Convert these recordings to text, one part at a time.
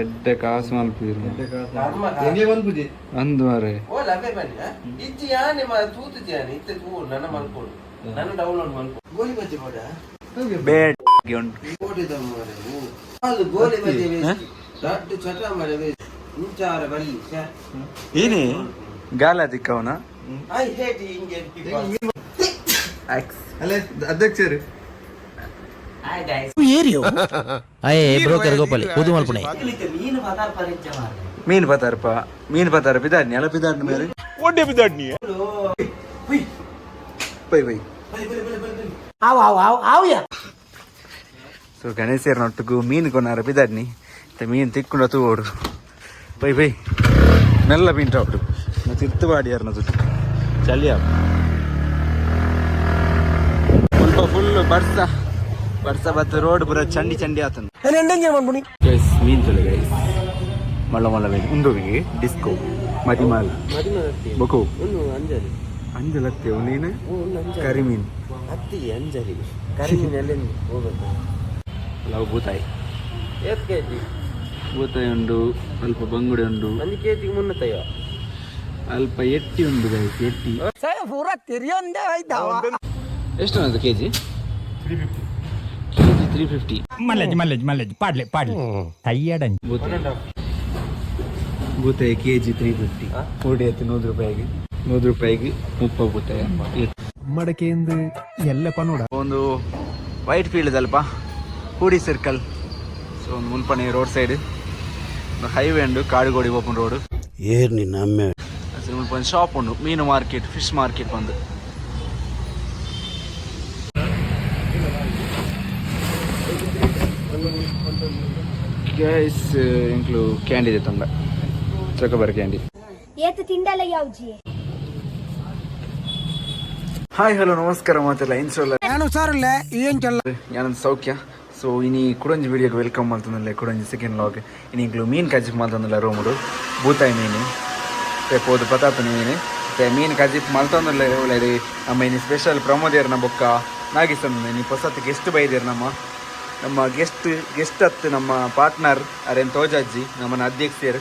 ಎಡ್ಡೆ ಕಾಸು ಬಂದ್ಬಿಡಿ ಅಂದು ಮಾರೆ ಓ ಲಭೆ ಬನ್ನಿ ಇಜ್ಜಿ ಯಾನೆ ಮಾ ತೂತು ಜಾನೆ ಇತ್ತೆ ತೂ ನನ್ನ ಮಲ್ಕೊಡು. ನಾನು ಡೌನ್ಲೋಡ್ ಮಲ್ಕೊಡು. ಗೋಲಿ ಬಜ್ಜಿ ಬೋಡ ಬೇಡ ಉಂಟು. ಓಡಿದ ಮಾರೆ ಓ ಅದು ಗೋಲಿ ಬಜ್ಜಿ ವೇಸ್ಟ್ ದೊಡ್ಡ ಚಟ ಮಾರೆ ವೇಸ್ಟ್ ಮುಂಚಾರ ಬಲ್ಲಿ ಛೆ. ಏನೇ? ಗಾಲ ದಿಕ್ಕವನ ಐ ಹೇಟ್ ಅಧ್ಯಕ್ಷರು. ಅಯ್ಯೇ ಬ್ರೋಕರ್ ಗೋಪಾಲಿ ಪುದು ಮಲ್ಪನೆ ಮೀನು ಪತಾರಪ್ಪ ಮೀನ್ ಪತಾರ ಬಿದಾಡ್ನಿ ಅಲ್ಲ ಬಿದಾಡ್ನಿ ಮೇರೆ ಹುಯ್ ಬೈ ಬೈ ಬಲಿ ಬಲಿ ಬಲಿ ಬಲಿ ಬಲಿ ಸೊ ಗಣೇಶರನೊಟ್ಟಿಗೂ ಮೀನು ಕೊನಾರ ಮತ್ತೆ ಮೀನು ತಿಕ್ಕೊಂಡು ತು ಓಡು ಬೈ ಬೈ ಮೆಲ್ಲ ಮೀನ್ ಟಾಪ್ಡು ಮತ್ತೆ ಇತ್ತು ಬಾಡಿ ಯಾರನ್ನ ತುಟ್ಟು ಚಳಿಯ ಸ್ವಲ್ಪ ಫುಲ್ ಬರ್ಸ ಬರ್ಸ ಬತ್ತ ರೋಡ್ ಪೂರ ಚಂಡಿ ಚಂಡಿ ಆತನು ಗೈಸ್ ಮೀನ್ ತುಲೆ ಗೈಸ್ ಮಳ್ಳ ಮಳ್ಳ ಬೇಕು ಉಂಡುವಿಗೆ ಡಿಸ್ಕೋ ಮದಿಮಾಲ್ ಬೊಕೋ ಒಂದು ಅಂಜಲಿ ಅಂಜಲತ್ತೆ ನೀನು ಒಂದು ಅಂಜಲಿ ಕರಿ ಮೀನು ಅತ್ತಿ ಅಂಜಲಿ ಕರಿಮೀನಲ್ಲಿ ಹೋಗುತ್ತೆ ಲವ್ ಬೂತಾಯಿ ಎಷ್ಟು ಕೆ ಜಿ ಬೂತಾಯಿ ಉಂಡು ಅಲ್ಪ ಬಂಗುಡೆ ಉಂಡು. ಒಂದು ಕೆ ಜಿಗೆ ಅಲ್ಪ ಎಟ್ಟಿ ಉಂಡು ಗೈಸ್ ಎಟ್ಟಿ ಪೂರ ಅದು K G K G three fifty ಮಲ್ಲೇಜ್ ಮಲ್ಲೇಜ್ ಮಲ್ಲೇಜ್. ಪಾಡ್ಲೆ ಪಾಡ್ಲೆ. ಟೈಯರ್ಡ್ ಬೂತಾಯಿ ಕೆ ಜಿ ತ್ರೀ ಫಿಫ್ಟಿ ಕೋಡಿ ಎತ್ತು ನೂರು ರೂಪಾಯಿಗೆ. ನೂರು ರೂಪಾಯಿಗೆ ಮುಪ್ಪ ಬೂತಾಯಿ ಮಡಕೆಯಿಂದ ಎಲ್ಲ ಪನ್ನೋಡ ಒಂದು ವೈಟ್ ಫೀಲ್ಡ್ ಅಲ್ಪ ಕೂಡಿ ಸರ್ಕಲ್ ಸೊ ಒಂದು ಮುನ್ಪಣೆ ರೋಡ್ ಸೈಡ್ ಹೈವೇ ಉಂಡು ಕಾಡುಗೋಡಿ ಓಪನ್ ರೋಡ್ ಏರ್ ನಿನ್ನ ಅಮ್ಮೆ ಮುನ್ಪಣೆ ಒಂದು ಶಾಪ್ ಉಂಡು ಮೀನು ಮಾರ್ಕೆಟ್ ಫಿಶ್ ಮಾರ್ಕೆಟ್ ಬಂದು. ಗೈಸ್ ಇಂಕ್ಲು ಕ್ಯಾಂಡಿ ಇದೆ ತಂಡ ಚೊಕೊಬಾರ್ ಕ್ಯಾಂಡಿ ಏತ ತಿಂಡಲ್ಲ ಯಾವ್ಜಿ ಹಾಯ್ ಹಲೋ ನಮಸ್ಕಾರ ಮಾತೆಲ್ಲ ಇನ್ಸೋಲ್ಲ ನಾನು ಸಾರಲ್ಲ ಏನ್ ಚಲ್ಲ ഞാനൊന്ന് സൗഖ്യ ಸೊ ಇನಿ ಕುಡಂಜಿ ವಿಡಿಯೋಗೆ ವೆಲ್ಕಮ್ ಮಾಡ್ತಂದಿಲ್ಲ ಕುಡಂಜಿ ಸೆಕೆಂಡ್ ಲಾಗ್ ಇನಿ ಇಂಕ್ಲು ಮೀನು ಕಜ್ಜಿಪ್ ಮಾಡ್ತಂದಿಲ್ಲ ರೂಮುಡು ಬೂತಾಯಿ ಮೀನು ಪೋದು ಪತಾತ ಮೀನು ಮತ್ತೆ ಮೀನು ಕಜ್ಜಿಪ್ ಮಲ್ತಂದಿಲ್ಲ ಒಳ್ಳೆದು ನಮ್ಮ ಇನಿ ಸ್ಪೆಷಲ್ ಪ್ರಮೋದಿಯರ್ ನಮ್ಮ ಬೊಕ್ಕ ನಾಗಿಸ್ತಂದ ಇನಿ ಹೊಸತ್ತು ಗೆಸ್ಟ್ ಬೈದಿರ್ ನಮ್ಮ ನಮ್ಮ ಗೆಸ್ಟ್ ಗೆಸ್ಟ್ ಹತ್ತು ನಮ್ಮ ಪಾರ್ಟ್ನರ್ ಅರೇನ್ ತೋಜಾಜಿ ನಮ್ಮನ್ನು ಅಧ್ಯಕ್ಷರು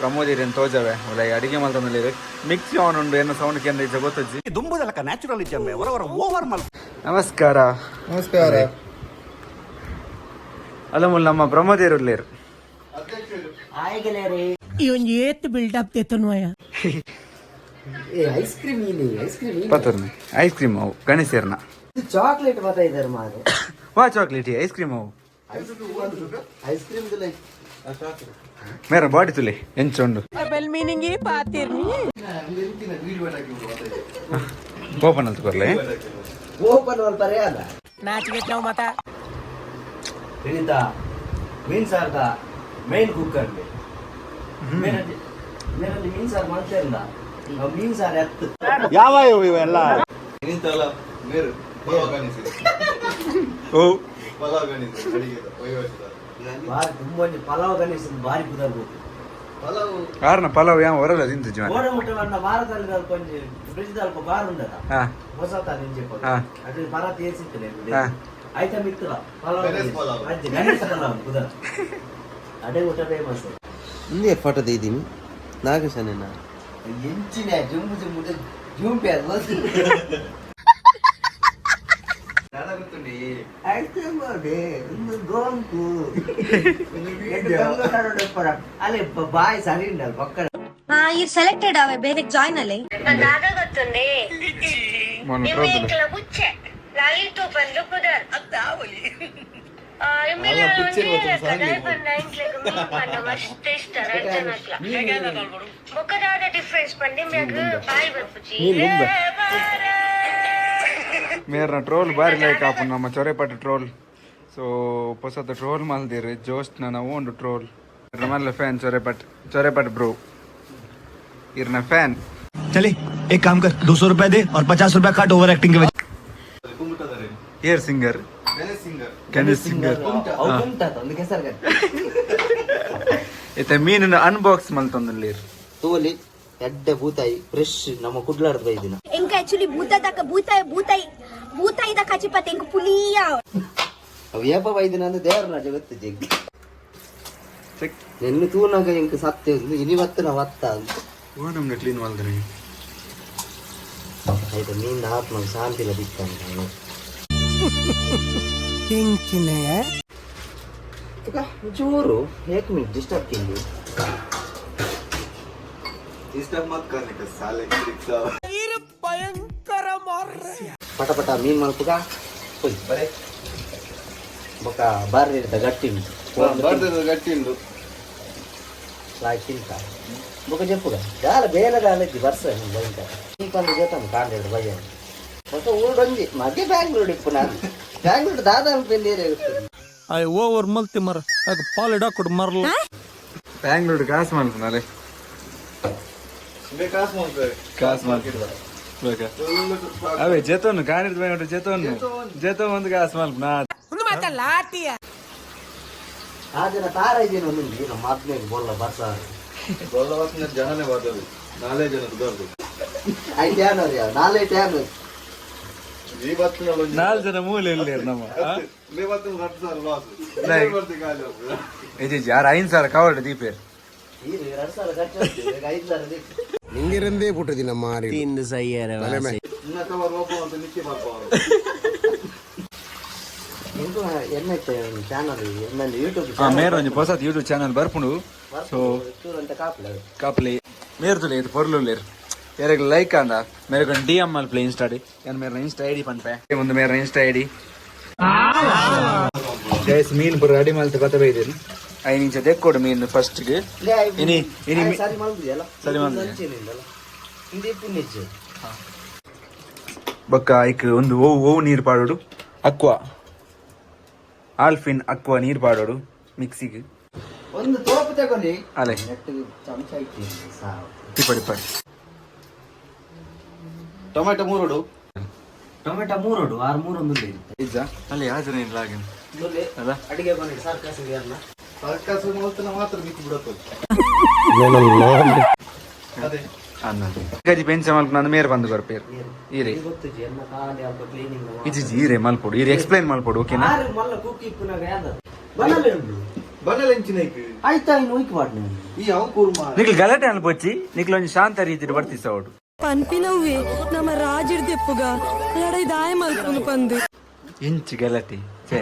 ಪ್ರಮೋದ್ ಇರೇನ್ ತೋಜವೆ. ಒಳ್ಳೆ ಅಡಿಗೆ ಮಲ್ತಂದಿಲ್ಲ ಮಿಕ್ಸಿ ಆನ್ ಉಂಡು ಏನೋ ಸೌಂಡ್ ಕೇಂದ್ರ ಇದ್ದ ಗೊತ್ತಜ್ಜಿ. ದುಂಬುದಲಕ ನ್ಯಾಚುರಲ್ ಇದ್ದಮ್ಮೆ ಹೊರವರ ಓವರ್ ಮಲ್ ನಮಸ್ಕಾರ. ನಮಸ್ಕಾರ. ಅಲ್ಲ ಮುಲ್ ನಮ್ಮ ಪ್ರಮೋದ್ ಆಯ್ಗಲೇ ಇವನ್ ಏತ್ ಬಿಲ್ಡ್ ಅಪ್ ಏ ಐಸ್ ಕ್ರೀಮ್ ಇಲ್ಲಿ ಐಸ್ ಕ್ರೀಮ್ ಪತ್ತರ್ನಿ ಐಸ್ ಕ್ರೀಮ್ ಅವು ಗಣೇಶರ್ನ ಚಾಕ್ಲೇಟ್ ಬರ್ತಾ ಇದ್ದಾರೆ ಮಾರೆ ವಾ ಚಾಕ್ಲೇಟ್ ಐಸ್ ಕ್ರೀಮ್ ಅವು ಐಸ್ ಕ್ರೀಮ್ ಲೈಕ್ ಮೇರ ಬಾಡಿ ತುಲೆ ಎಂಚೊಂಡು ಓಪನ್ ಅಂತ ಕೊರ್ಲೆ ಓಪನ್ ಮಾಡ್ತಾರೆ ಅಲ್ಲ ಹೇಳಿದ ಮೀನ್ ಸಾರ್ದ ಮೇನ್ ಕುಕ್ಕರ್ ಮೇನಲ್ಲಿ ಮೀನ್ ಸಾರು ಮಾಡ್ತಾ ಇಲ್ಲ ನಾವು ಮೀನ್ ಸಾರು ಎತ್ತು ಯಾವ ಇವೆಲ್ಲ ಇಂತಲ್ಲ ಮೇರು ಓ ಪಲಾವ್ ಕಾಣಿಸಿ ಅಡಿಗೆ ವೈವರ್ಷದ ಬಾರಿ ತುಂಬ ಪಲಾವ್ ಗಣೇಶ ಬಾರಿ ಕುದರ್ಬೇಕು ಪಲಾವ್ ಕಾರಣ ಪಲಾವ್ ಯಾವ ಹೊರಲ್ಲ ತಿಂತು ಜೀವನ ಗೋಡೆ ಮುಟ್ಟ ನನ್ನ ಭಾರತದಲ್ಲಿ ಅಲ್ಪ ಒಂಜಿ ಫ್ರಿಜ್ ಅಲ್ಪ ಬಾರ್ ಉಂಡದ ಹಾ ಹೊಸ ನಿಂಜೆ ಹಾ. ಅದು ಪರಾತ್ ಏಸಿತ್ತಲೆ ಹಾ. ಐಟಮ್ ಇತ್ತಲ್ಲ ಪಲಾವ್ ಗಣೇಶ್ ಗಣೇಶ್. ಪಲಾವ್. ಅಜ್ಜಿ, ಗಣೇಶ್ ಪಲಾವ್ ಕುದರ ಅದೇ ಊಟ ಫೇಮಸ್ ಹಿಂದೆ ಫೋಟೋ ತೆಗಿದ್ದೀನಿ ನಾಗೇಶನ ಎಂಚಿನ ಜುಂಬು ಜುಂಬು ಜುಂಪೆ ಅದು ಐಸ್ ಕ್ರೀಮ್ ನೋಡಿ ಒಂದು ಗೋಂಕು ಅಲ್ಲೇ ಬಾಯ್ ಸರಿ ಉಂಡಲ್ಲ ಪಕ್ಕದ ಹಾ ಈ ಸೆಲೆಕ್ಟೆಡ್ ಅವೆ ಬೇರೆ ಜಾಯ್ನ್ ಅಲ್ಲಿ ಮೊನ್ನೆ ಪ್ರೋತುಲೆ ಬುಚ್ಚೆ ಲಾಲಿತು ಬಂದು ಕುದರ್ ಮುಖದಾದ ಡಿಫ್ರೆನ್ಸ್ ಬಂದು ಮ್ಯಾಗ ಬಾಯಿ ಬರ್ಪುಚಿ ಮೇರ್ನ ಟ್ರೋಲ್ ಬಾರಿ ಲೈಕ್ ಹಾಪು ನಮ್ಮ ಚೊರೆಪಟ್ಟು ಟ್ರೋಲ್. ಸೊ ಹೊಸತು ಟ್ರೋಲ್ ಮಾಲ್ದಿರಿ ಜೋಶ್ನ ನಾವು ಒಂದು ಟ್ರೋಲ್. ನಮ್ಮಲ್ಲ ಫ್ಯಾನ್ ಚೊರೆಪಟ್ ಚೊರೆಪಟ್ ಬ್ರೋ ಇರ್ನ ಫ್ಯಾನ್ ಚಲಿ ಏಕ್ ಕಾಮ್ ಕರ್ ದೋ ರೂಪಾಯಿ ದೇ ಔರ್ ಪಚಾಸ್ ರೂಪಾಯಿ ಕಟ್ ಓವರ್ ಆಕ್ಟಿಂಗ್ ಏರ್ ಸಿಂಗರ್ ಗಣೇಶ್ ಸಿಂಗರ್ ಇತ್ತೆ ಮೀನ್ ಅನ್ಬಾಕ್ಸ್ ಮಲ್ತಂದಲ್ಲಿ ತೋಲಿ ಎಡ್ಡೆ ಭೂತಾಯಿ ಫ್ರೆಶ್ ನಮ್ಮ ಕುಡ್ಲಾಡ್ದ ಇದನ್ನ ಬೈದಿನ ಎಂಕ ಆಕ್ಚುಲಿ ಭೂತ ತಕ ಭೂತ ಭೂತಾಯಿ ಭೂತಾಯಿ ದ ಕಚಿಪತ್ತೆ ಎಂಕ ಪುಲಿಯ ಅವು ಏಪ ಬೈದಿನ ಅಂದ್ರೆ ದೇವ್ರನ್ನ ಜಗತ್ತು ಜಗ್ಗಿ ಚೆಕ್ ನಿನ್ನ ತೂನಾಗ ಇಂಕ ಸತ್ಯ ಒಂದು ಇನಿವತ್ತು ನಾವು ಒತ್ತ ಓ ನಮ್ಗೆ ಕ್ಲೀನ್ ಮಾಡ್ತಾರೆ ಆಯ್ತು ನಿನ್ನ ಆತ್ಮ ಶಾಂತಿಲ ದಿಕ್ಕಾನ ಜೋರು ಏಕ್ ಮಿನಿಟ್ ಡಿಸ್ಟರ್ಬ್ ಕಿಂಡಿ डिस्टर्ब मत करने का साले रिक्शा ಪಟಪಟ ಮೀನು ಮಲ್ಪುಗ ಪುಲ್ ಬರೇ. ಬೊಕ್ಕ ಬಾರ್ದು ಇರ್ತ ಗಟ್ಟಿ ಉಂಟು ಗಟ್ಟಿ ಉಂಟು ಲಾಯ್ಕಿಂತ ಬೊಕ್ಕ ಜಪ್ಪುಗ ಗಾಲ ಬೇಲ ಗಾಲ ಇದ್ದಿ ಬರ್ಸ ಬೈಂತ ಈ ಬೊಕ್ಕ ಊರೊಂಜಿ ಮಧ್ಯೆ ಬ್ಯಾಂಗ್ಳೂರ್ ಇಪ್ಪು ನಾನು. ಬ್ಯಾಂಗ್ಳೂರ್ ದಾದ ಅನ್ಪೇಂದೇರಿ ಇರ್ತದೆ? ಐ ಓವರ್ ಮಲ್ತಿ ಮರ. ಆಗ ಪಾಲಿಡ್ ಹಾಕೊಡು ಮರಲ್ಲ ಬ್ಯಾಂಗ್ಳೂರ್ ಕಾಸು ಮಾಡ್ತಾನಲ್ಲೇ ಕಾಸು ಮಾಡ್ತಾರೆ. ಕಾಸು ಮಾಡ್ತಿರ್ತಾರೆ ಅವೇ ಜೆತೋನು ಕಾಣಿದ್ ಬೇಡ ಜೆತೋನು ಜೆತೋ ಒಂದು ಕಾಸು ಮಲ್ಪ ನಾ ಆ ಜನ ತಾರಾಯ್ದೇನು ಒಂದು ನಮ್ಮ ಆತ್ಮೇಲೆ ಬೋಲ್ಲ ಬರ್ಸ ಬರವತ್ತಿನ ಜನನೇ ಬರ್ತದೆ ನಾಳೆ ಜನದ ಬರ್ದು ಐದು ಟ್ಯಾನ್ ಅವ್ರಿ ನಾಳೆ ಟ್ಯಾನ್ ಈ ಬತ್ತಿನ ಒಂದು ನಾಲ್ಕು ಜನ ಮೂಲೆ ಇಲ್ಲಿ ನಮ್ಮ ಮೇ ಬತ್ತಿನ ಹತ್ತು ಸಾವಿರ ಲಾಸ್ Nej. ಬರ್ತೀವಿ ಖಾಲಿ ಹೋಗ್ತದೆ ಇದು ಯಾರು ಐದು ಸಾವಿರ ಕವರ್ಡ್ ದೀಪೇರ್ ಈಗ ಎರಡು ಸಾವಿರ ಖರ್ಚು ಆಗ್ತದೆ, ಈಗ ಐದು ಸಾವಿರ ಬೇಕು. ಹಿಂಗಿರಂದೇ ಬಿಟ್ಟದಿ ನಮ್ಮ ಮಾರಿ ತಿಂದು ಸೈಯರ ಇನ್ನ ಕವರ್ ಒಬ್ಬ ಅಂತ ನಿತ್ಯ ಬರ್ಬೋದು ಎಂಟು ಎನ್ನೈತೆ ಚಾನಲ್ ಎನ್ನ ಯೂಟ್ಯೂಬ್ ಹಾ ಮೇರ್ ಒಂಜಿ ಹೊಸತ್ ಯೂಟ್ಯೂಬ್ ಚಾನಲ್ ಬರ್ಪುಂಡು ಸೊ ಅಂತ ಕಾಪಲೆ ಕಾಪ್ಲಿ ಮೇರ್ ತುಲೆ ಇದು ಪೊರ್ಲು ಲೇರ್ ಯಾರಿಗೆ ಲೈಕ್ ಅಂದ ಮೇರೆ ಕೊಂಡು ಡಿ ಎಂ ಅಲ್ಲಿ ಪ್ಲೇ ಜೊತೆ ಗೈಸ್ ಮೀನ್ ಫಸ್ಟ್ಗೆ ಇನಿ ಇನಿ ಸರಿ ಮಾಡಿದ್ಯಲ್ಲ ಸರಿ ಪುಣ್ಯಚ್ಚು ಬೊಕ್ಕ ಐಕ್ ಒಂದು ಓವು ಓವು ನೀರು ಪಾಡೋಡು. ಅಕ್ವಾ. ಆಲ್ಫಿನ್ ಅಕ್ವಾ ನೀರು ಪಾಡೋಡು ಮಿಕ್ಸಿಗೆ. ಒಂದು ತೋಪು ತಗೊಳ್ಳಿ. ಅಲೆ. ಚಮಚ ಐತಿ ಸಾವು ಟಿಪ್ಪಡಿ ಪಡಿ ಟೊಮೆಟೊ ಮೂರೋಡು. ಟೊಮೆಟೊ ಮೂರೋಡು ಆರು ಮೂರೊಂದು ಇಜ್ಜ. ಅಲ್ಲಿ ಹಾಜರ ಇಲ್ಲ ಹಾಗೆ. ಅಲ್ಲ. ಅಡಿಗೆ ಬಂದಿದೆ ಸರ್ಕಸ್ ಯಾರನ್ನ ಸರ್ಕಸ್ ಮಾತ್ರ ಇಜಿ ಈರೆ ಮಲ್ಪೊಡು ಈರೆ ಎಕ್ಸ್ಪ್ಲೈನ್ ಮಲ್ಪೊಡು ಓಕೆನಾ ನಿಕ್ಲು ಗಲಾಟೆ ಅನ್ಪೊಚ್ಚಿ ನಿಕ್ಲು ಒಂಜಿ ಶಾಂತ ರೀತಿ ಬರ್ತಿ ಸೌಡು ಪನ್ಪಿನವ್ವೆ ನಮ್ಮ ರಾಜಿರ್ದೆಪ್ಪುಗ ಎಡೈ ದಾಯ ಮಲ್ಪುನು ಪಂದು. ಇಂಚು ಗಲಾಟೆ ಛೇ.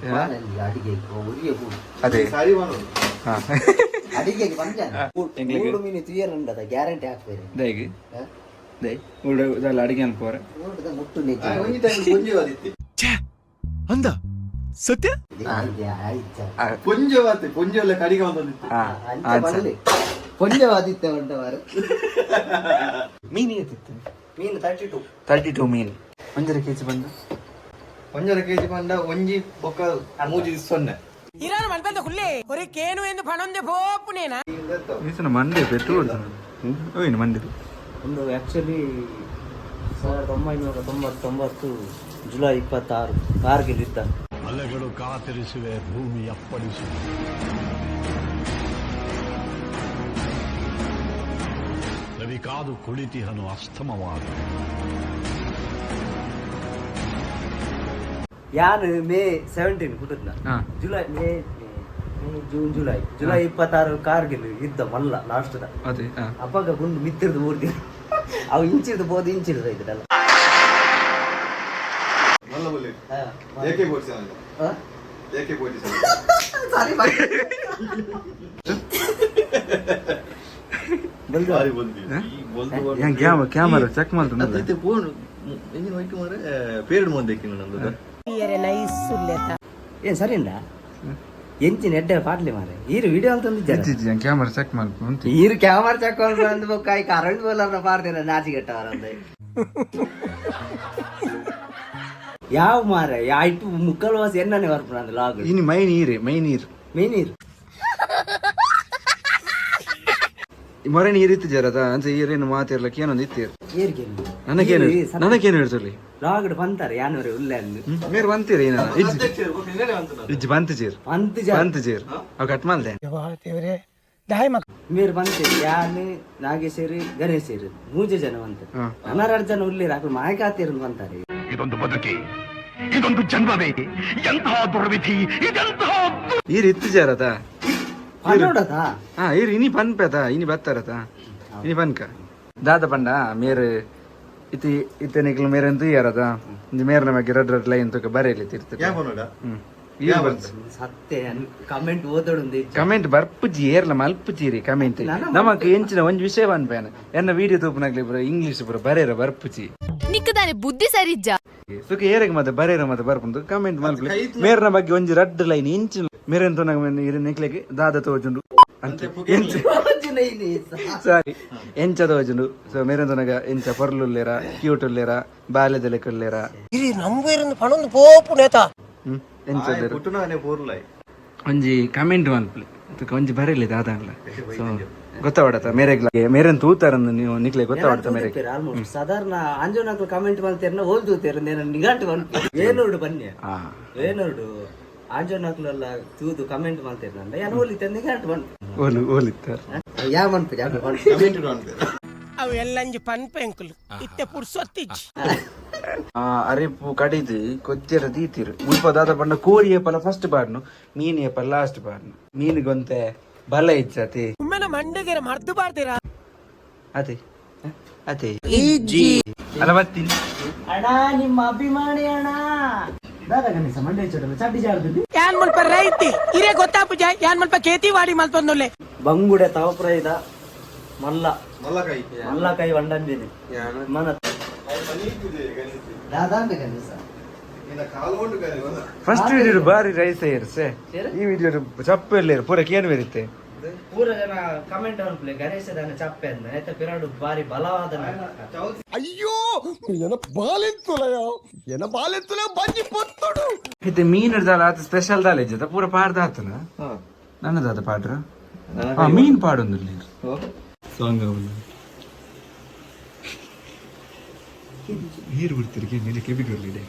ಐಕೆ ಎರಡು ಜನ ಬಾನಲ್ಲಿ ಅಡಿಗೆ ಉರಿಗೆ ಕೂಡು ಅದೇ ಸಾರಿ ಮಾಡೋದು ಹಾ ಅಡಿಗೆಗೆ ಬಂಜಾನ ಎಂಗ್ಲಿಗೆ? ಮೂರು ಮೀನು ತುಯರ್ ಉಂಡದ ಗ್ಯಾರಂಟಿ ಹಾಕ್ಬೇರೆ ದೈಗೆ ದೈ ಉಳ್ಳ ಇದೆಲ್ಲ ಅಡಿಗೆ ಅನ್ಪೋರ ನೋಡಿದ ಮುಟ್ಟು ನಿಜ ಒಂಜಿ ಟೈಮ್ ಪುಂಜಿ ವಾದಿತ್ತೆ ಅಂದ ಸತ್ಯ ಆಯ್ತಾ ಪುಂಜ ವಾತೆ ಪುಂಜ ಎಲ್ಲ ಕಡಿಗೆ ಒಂದೊಂದಿತ್ತು ಹಾ ಅಂಚೆ ಬರಲಿ ಪುಂಜವಾದಿತ್ಯ ಉಂಟವರ ಮೀನು ಎತ್ತಿತ್ತು ಮೀನು ತರ್ಟಿ ಟು ತರ್ಟಿ ಟೂ ಮೀನ್ ಒಂಜರ ಕೆಜಿ ಬಂದು ಒಂಜರ ಕೆಜಿ ಬಂದ ಒಂಜಿ ಬೊಕ್ಕ ಮೂಜಿ ಸೊನ್ನೆ. ಇರಾನ ಮಂತಂದ ಹುಲ್ಲೆ? ಒರೆ ಕೇನು ಎಂದು ಪಣೊಂದೆ ಪೋಪುನೇನಾ ಈಸನ ಮಂಡೆ ಪೆಟ್ರೋಲ್ ಓಯ್ನ ಮಂಡೆ ಒಂದು ಆ್ಯಕ್ಚುಲಿ ಸಾವಿರದ ಒಂಬೈನೂರ ತೊಂಬತ್ತೊಂಬತ್ತು ಜುಲೈ ಇಪ್ಪತ್ತಾರು ಕಾರ್ಗಿಲ್ ಯುದ್ಧ ಅಲೆಗಳು ಕಾತರಿಸುವೆ ಭೂಮಿ ಅಪ್ಪಡಿಸು ರವಿ ಕಾದು ಕುಳಿತಿಹನು ಅಸ್ತಮವಾದ. ಯಾನ್ ಮೇ ಸೆವೆಂಟೀನ್ ಹುಟ್ಟಿದ್ನ? ಹಾ. July May May June July. July ಇಪ್ಪತ್ತಾರು ಕಾರ್ಗಿಲ್ ಯುದ್ಧ ಮಲ್ಲ ಲಾಸ್ಟ್ ಅದೇ ಹಾ. ಅಪ್ಪಾಗ ಗುಂಡು ಮಿತ್ತಿರ್ದು ಮೂರ್ತಿ ಅವು ಇಂಚಿರ್ದು ಬೋದು ಇಂಚಿರ್ದು ಇದ್ರಲ್ಲ ಬಂದಿ ಈ ಬಂದು ಕ್ಯಾಮ ಕ್ಯಾಮರಾ ಚೆಕ್ ಮಾಡ್ತಾರೆ ಫೋನ್ ಮಾರೆ ಪೇರಿಡ್ ಮುಂದೆ ನಂದು. ಏನ್ ಸರಿ ಇಲ್ಲ? ಎಂಚಿನ ಎಡ್ಡೆ ಪಾಟ್ಲಿ ಮಾರೆ ಈರು ವಿಡಿಯೋ ಅಂತ ಅಂತಂದಿದ್ದಾರೆ ಕ್ಯಾಮರಾ ಚೆಕ್ ಅಂತ. ಈರು ಕ್ಯಾಮರಾ ಮಾಡ್ಕೊಂಡು ಬಂದು ಬೊಕ್ಕಾಯಿ ಕರೆಂಟ್ ಬೋಲರ್ನ ನಾಚಿ ನಾಚಿಗೆಟ್ಟವರಂದ ಯಾವ ಮಾರ ಆಯ್ತು ಮುಕ್ಕಲ್ ವಾಸ ಎಣ್ಣನೆ ಬರ್ಪುನ ಅಂದ್ ಲಾಗ್ ಇನ್ನು ಮೈ ನೀರೇ ಮೈ ನೀರು. ಮರಣಿ ಈ ರೀತಿ ಜರದ ಅಂದ್ರೆ ಏರೇನು ಮಾತಿರ್ಲಕ್ಕೆ ಏನೊಂದು ಇತ್ತು ನನಗೇನು ನನಗೇನು ಹೇಳ್ತಲ್ಲಿ ಲಾಗಡ್ ಬಂತಾರೆ ಯಾನವರು ಉಲ್ಲಂದು ಮೇರ್ ಬಂತೀರಿ ಏನ ಇಜ್ ಬಂತ ಜೀರ್ ಬಂತ ಜೀರ್. ಅವ್ ಕಟ್ ಮಾಡ್ದೆ. ದಾಯಿ ಮಕ್ ಮೇರ್ ಬಂತೀರಿ ಯಾನು ನಾಗೇಶ್ವರಿ ಗಣೇಶ್ವರಿ ಮೂಜೆ ಜನ ಬಂತ ಹನ್ನೆರಡು ಜನ ಉಲ್ಲಿ ಹಾಕಲು ಮಾಯಕಾತಿರು ಬಂತಾರೆ. ಇದೊಂದು ಬದುಕಿ ಇದೊಂದು ಜನ್ಮವೇ ಎಂತಹ ದುರ್ವಿಧಿ ಇದೆಂತಹ ಈ ರೀತಿ ಜರದ ಈರ್ ಇನಿ ಪನ್ಪೇತ ಇನಿ ಬತ್ತಾರತ ಇನಿ ಪನ್ಕ. ದಾದ ಪಂಡ ಮೇರ್ ಇತಿ ಇತ್ತನಿಕ್ಲು ಮೇರೆ ಅಂತ ಯಾರದ? ಮೇರ್ನ ಬಗ್ಗೆ ರೆಡ್ ರೆಡ್ ಲೈನ್ ತೂಕ ಬರೆಯಲಿ ತಿರ್ತ ಕಮೆಂಟ್ ಓದೋಡು ಕಮೆಂಟ್ ಬರ್ಪುಜಿ ಏರ್ಲ ಮಲ್ಪುಜಿರಿ ಕಮೆಂಟ್ ನಮಕ್ ಎಂಚಿನ ಒಂಜಿ ವಿಷಯ ಅನ್ಪೇನ ಎನ್ನ ವಿಡಿಯೋ ತೂಪನಾಗ್ಲಿ ಬರೋ ಇಂಗ್ಲಿಷ್ ಬರೋ ಬರೇರ ಬರ್ಪುಜಿ ನಿಕ್ಕದಾನೆ ಬುದ್ಧಿ ಸರಿಜ್ಜ. ಸುಖ ಏರೆಗ್ ಮತ್ತೆ ಬರೇರ ಮತ್ತೆ ಬರ್ಕೊಂಡು ಕಮೆಂಟ್ ಮಾಡ್ಬಿಡಿ ಮೇರ್ನ ಬಗ್ಗೆ ಒಂದು ರೆಡ್ ಲೈನ್ ಇಂಚಿನ ಮೇರೇನ್ ತೋನಾಗ ಇರನ್ ದಾದ ತೋಜುಂಡು. ಅಂತ. ಎಂಚ ಸಾರಿ. ಎಂಚ ತೋಜುಂಡು. ಸೊ ಮೇರೇನ್ ತೋನಾಗ ಎಂಚ ಪೊರ್ಲುಲ್ಲೇರ ಕ್ಯೂಟ್ ಉಲ್ಲೇರ ಬಾಲ್ಯದ ಲೆಕ್ಕಲ್ಲೇರ ಇಲ್ಲಿ ನಮ್ಮ ಇರಂದು ಪಣೊಂದು ಪೋಪು ನೇತ? ಎಂಚ ಒಂಜಿ ಕಮೆಂಟ್ ಮಾಡ್ಬಿಡಿ ಒಂಜಿ ಬರೇಲಿ ದಾದ ಅಲ್ಲ. ಸೊ ಗೊತ್ತಾಗ್ಬಿಡತ್ತ. ಮೇರೆಗ್ಲಾಗೆ ಮೇರೇನ್ ತೂತಾರಂದು ನೀವು ನಿಕ್ಲೆ ಗೊತ್ತಾಗ್ಬಿಡುತ್ತೆ ಮೇರೆಗೆ. ಆಲ್ಮೋಸ್ಟ್ ಸಾಧಾರಣ ಅಂಜನಾಕ್ಲು ಕಾಮೆಂಟ್ ಮಾಡ್ತೀರ ಓಲ್ ತೂತೀರ ನೇನು ನಿಗಾಂಟ್ ಏನುಡು ಬನ್ನಿ. ಏನುಡು ಆಂಜನಾಕ್ಲೆಲ್ಲ ತೂದು ಕಮೆಂಟ್ ಮಾಡ್ತೀರ ನನ್ನ ಯಾನ್ ಓಲಿತ್ತ ನಿಗಾಂಟ್ ಬನ್ ಓಲು ಓಲಿತ್ತ ಯಾವ ಮಂತ್ ಕಮೆಂಟ್ ಅವು ಎಲ್ಲಂಜಿ ಪನ್ಪೆ ಅಂಕಲ್ ಇತ್ತೆ ಪುರ್ಸೊತ್ತಿಜ್ ಅರೆಪು ಕಡಿದು ಕೊಚ್ಚರ ದೀತಿರು. ಮುಲ್ಪ ದಾದ ಪಂಡ ಕೋಳಿಯ ಪಲ ಫಸ್ಟ್ ಬಾರ್ನು ಮೀನಿಯ ಪಲ ಲಾಸ್ಟ್ ಬಾರ್ನು. ಮೀನಿಗೊಂತೆ ಬಲ ಇಜ್ಜತಿ ಒಮ್ಮೆ ಮರ್ದು ಬಾರ್ತೀರಾ ಅದೇ ಅದೇ. ಅರವತ್ತಿನ ಅಣ್ಣ ನಿಮ್ಮ ಅಭಿಮಾನಿ ಅಣ್ಣ. ಮಲ್ಪ ರೈತಿ ಮಲ್ಪ ವಾಡಿ ಬಂಗುಡೆ ತವಪ್ರೈದ ಮಲ್ಲ. ಮಲ್ಲಕಾಯಿ. ಮಲ್ಲಕಾಯಿ ವಂಡಂದಿನಿ ಮನ ಗಣೇಶ. ಫಸ್ಟ್ ವಿಡಿಯೋ ಬಾರಿ ರೈಸ್ ಇರ್ಸೆ ಈ ವಿಡಿಯೋ ಚಪ್ಪ ಇಲ್ಲ ಪೂರ ಕೇನು ಬರುತ್ತೆ ಪೂರ ಜನ ಕಮೆಂಟ್ ಅನ್ಪ್ಲೆ ಗಣೇಶ ದಾನ ಚಪ್ಪೆ ಅಂದ ಆಯ್ತಾ ಪಿರಾಡು ಬಾರಿ ಬಲವಾದ. ಅಯ್ಯೋ ಏನ ಬಾಲೆತ್ತುಲಯ ಏನ ಬಾಲೆತ್ತುಲ ಬಂಜಿ ಪೊತ್ತುಡು. ಇದು ಮೀನ್ ಹಿಡ್ದಾಲ ಅದು ಸ್ಪೆಷಲ್ ದಾಲ ಇಜ್ಜದ ಪೂರ ಪಾಡ್ದ ಆತನ? ನನ್ನದಾದ ಪಾಡ್ರ? ಹಾ ಮೀನ್ ಪಾಡೊಂದು ಸಾಂಗ್ ನೀರು ಬಿಡ್ತಿರ್ಗೆ ಮೇಲೆ ಕೆಬಿಗಲ್ಲಿದೆ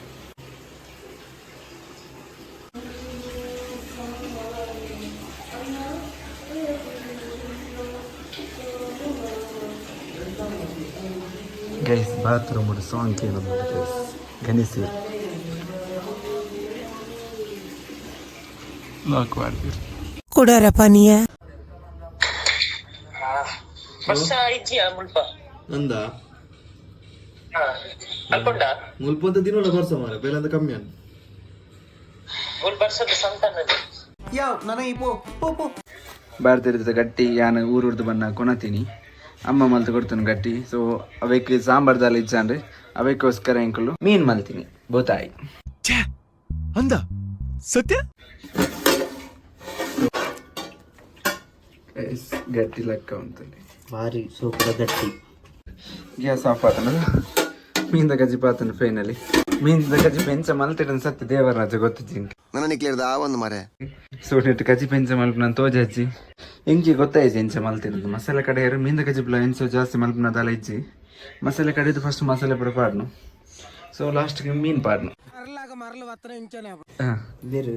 ಗೈಸ್ ಬಾತ್ರೂಮ್ ಸಾಂಗ್ ಏನದು ಗೈಸ್ ಗಣಿಸಿ ಲಾಕ್ ಮಾಡ್ತೀರಿ ಕೊಡಾರಪ್ಪ ನೀಯ ನಂದ ಮುಲ್ಪ ಅಂತ ದಿನ ಒಳಗೆ ಬರ್ಸ ಮಾರ ಬೇಲೆ ಅಂತ ಕಮ್ಮಿ ಅನ್ ಯಾವ ನನಗೆ ಪೋ ಪೋ ಪೋ ಬಾರ್ತಿರ್ತದೆ ಗಟ್ಟಿ ಯಾನ ಊರೂರ್ದು ಬಣ್ಣ ಕೊಣತೀನಿ ಅಮ್ಮ ಮಲ್ತು ಕೊಡ್ತಾನೆ ಗಟ್ಟಿ. ಸೊ ಅವಕ್ಕೆ ಸಾಂಬಾರ್ ದಾಲ್ ಇಚ್ಚಾಂಡ್ರೆ ಅವಕ್ಕೋಸ್ಕರ ಎಂಕಲು ಮೀನ್ ಮಲ್ತೀನಿ ಬೋತಾಯಿ. ಅಂದ? ಸತ್ಯ? ಗಟ್ಟಿ ಲೆಕ್ಕ ಅಂತಲ್ಲಿ ಬಾರಿ ಸೂಪರ್ ಗಟ್ಟಿ. ಗ್ಯಾಸ್ ಆಫ್ ಆತನ ಮೀನ್ದ ಗಜಿ ಪಾತನ ಫೈನಲಿ ಮೀನ್ದ ಗಜಿ ಪೆಂಚ ಮಲ್ತಿಡನ್ ಸತ್ಯ ದೇವರಾಜ ಗೊತ್ತಿದ್ದೀನಿ ನನ್ನ ಆ ಒಂದು ಮರೆ. ಸೋಟಿಟ್ಟು ಗಜಿ ಪೆಂಚ ಮಲ್ಪ ನಾನು ತೋಜಿ ಹಚ್ಚಿ ಎಂಜಿ ಗೊತ್ತಾಯ್ತು ಎಂಚೆ ಮಲ್ತಿರೋದು? ಮಸಾಲೆ ಕಡೆ ಯಾರು ಮೀಂದ ಕಜಿಬ್ಲ ಎಂಚು ಜಾಸ್ತಿ ಮಲ್ಪನದಲ್ಲ ಇಜ್ಜಿ. ಮಸಾಲೆ ಕಡೆದು ಫಸ್ಟ್ ಮಸಾಲೆ ಪುರ ಪಾಡ್ನು. ಸೊ ಲಾಸ್ಟ್ಗೆ ಮೀನು ಪಾಡ್ನು. ಬೇರೆ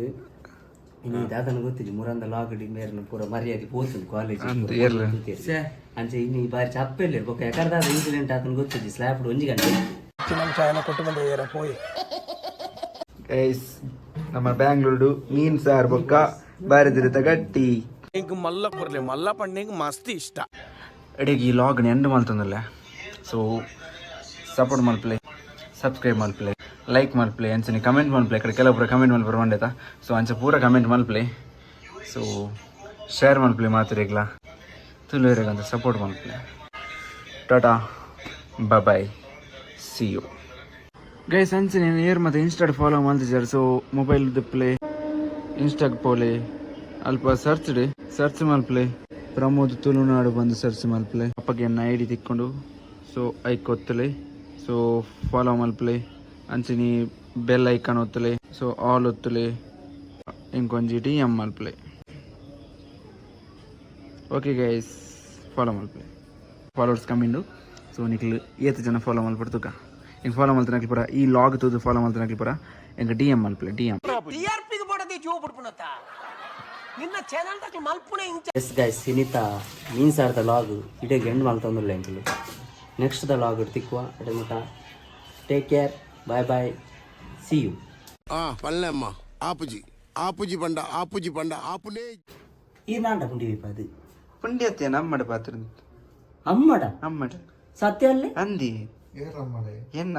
ದಾದನ ಗೊತ್ತಿಲ್ಲ ಮುರಂದ ಲಾಗಡಿ ಮೇರ್ನ ಪೂರ ಮರ್ಯಾದೆ ಪೋಲ್ಸನ್ ಕಾಲೇಜ್ ಅಂಚೆ ಇನ್ನು ಈ ಬಾರಿ ಚಪ್ಪೆಲ್ಲ ಇರ್ಬೇಕು ಯಾಕಂದ್ರೆ ಅದು ಇನ್ಸಿಡೆಂಟ್ ಆತನ ಗೊತ್ತಿಲ್ಲ ಸ್ಲ್ಯಾಪ್ ಒಂಜಿ ಗಂಟೆ ಕೊಟ್ಟು ಬಂದ ಪೋಯಿ ನಮ್ಮ ಬ್ಯಾಂಗ್ಳೂರು ಮೀನ್ ಸಾರ್ ಬೊಕ್ಕ ಬಾರದಿರುತ್ತ ಗಟ್ಟಿ. എനിക്ക് മല്ലപ്പുറല്ലേ മല്ലപ്പണ്ണി എനിക്ക് ಮಸ್ತಿ ಇಷ್ಟ. ಎಡೆಗೆ ಈ ಲಾಗ್ ಎಂಡ್ ಮಲ್ತಂದಲ್ಲ ಸೊ ಸಪೋರ್ಟ್ ಮಲ್ಪಲೆ ಸಬ್ಸ್ಕ್ರೈಬ್ ಮಲ್ಪಲೆ ಲೈಕ್ ಮಲ್ಪಲೆ ಅಂಚನಿ ಕಮೆಂಟ್ ಮಲ್ಪಲೆ ಕಡೆ ಕೆಲವೊಬ್ಬರು ಕಮೆಂಟ್ ಮಲ್ಪರು ಮಂಡೇತ ಸೊ ಅಂಚೆ ಪೂರ ಕಮೆಂಟ್ ಮಲ್ಪಲೆ ಸೊ ಶೇರ್ ಮಲ್ಪಲೆ ಮಾತಿರಿಗ್ಲ. ತುಳುವರೆಗಂತ support ಮಲ್ಪಲೆ tata bye see you guys ಅಂಚನೆ ಏರ್ ಮತ್ತೆ ಇನ್ಸ್ಟಾಡ್ ಫಾಲೋ ಮಾಡ್ತಿದ್ದಾರೆ ಸೊ ಮೊಬೈಲ್ದು ಪ್ಲೇ ಇನ್ಸ್ಟಾಗ್ ಪೋಲೆ ಅಲ್ಪ ಸರ್ಚ್ ಡೆ. ಸರ್ಚ್ ಮಲ್ಪ್ಲೆ ಪ್ರಮೋದ್ ತುಳುನಾಡು ಬಂದು ಸರ್ಚ್ ಮಲ್ಪ್ಲೆ ಅಪ್ಪಗೆ ಎನ್ನ ಐ ಡಿ ತಿಕ್ಕೊಂಡು ಸೊ ಐಕ್ ಒತ್ತಲೆ ಸೊ ಫಾಲೋ ಮಲ್ಪ್ಲೆ ಅಂಚಿನಿ ಬೆಲ್ ಐಕಾನ್ ಒತ್ತಲೆ. ಸೊ ಆಲ್ ಒತ್ತಲೆ. ಡಿ ಎಂ ಮಲ್ಪ್ಲೆ ಓಕೆ ಗೈಸ್ ಫಾಲೋ ಮಲ್ಪ್ಲೆ ಫಾಲೋವರ್ಸ್ ಕಮ್ಮಿಂಡು ಸೊ ನಿಕ್ಲು ಏತ ಜನ ಫಾಲೋ ಮಲ್ಪಡ್ತುಕ ಹಿಂಗೆ ಫಾಲೋ ಮಲ್ತನಕ್ಲಿ ಪರ. ಈ ಲಾಗ್ ತೂದು ಫಾಲೋ ಮಲ್ತನಕ್ಲಿ ಪರ. ಹಿಂಗೆ ಡಿ ಎಂ ಮಲ್ಪ್ಲೆ ಡಿ ಎಂ ಟಿಆರ್ಪಿಗೆ నిన్న ఛానల్ దగ్గర ಇಂಚ. ಎಸ್ గైస్ ಸಿನಿತ ಮೀನ್ಸ್ ಆರ್ ದ ಲಾಗ್ ಇಡೀಗೆ ಎಂಡ್ ಮಲ್ತೊಂದ್ರು ಎಂಕಲು ನೆಕ್ಸ್ಟ್ ದ ಲಾಗ್ ಇಡ್ತಿಕ್ವ ಇಡಮುಟ take care bye bye see you ಆ ಪಲ್ಲೆಮ್ಮ ಆಪುಜಿ ಆಪುಜಿ ಪಂಡ ಆಪುಜಿ ಪಂಡ ಆಪುನೇ ಈ ನಾಂಡ ಪುಂಡಿ ವಿಪಾದು ಪುಂಡಿಯತ್ತೆ ನಮ್ಮಡ ಪಾತ್ರದ ಅಮ್ಮಡ? ಅಮ್ಮಡ ಸತ್ಯ ಅಂದಿ. ಏನ್ ಅಮ್ಮಡೆ ಏನ್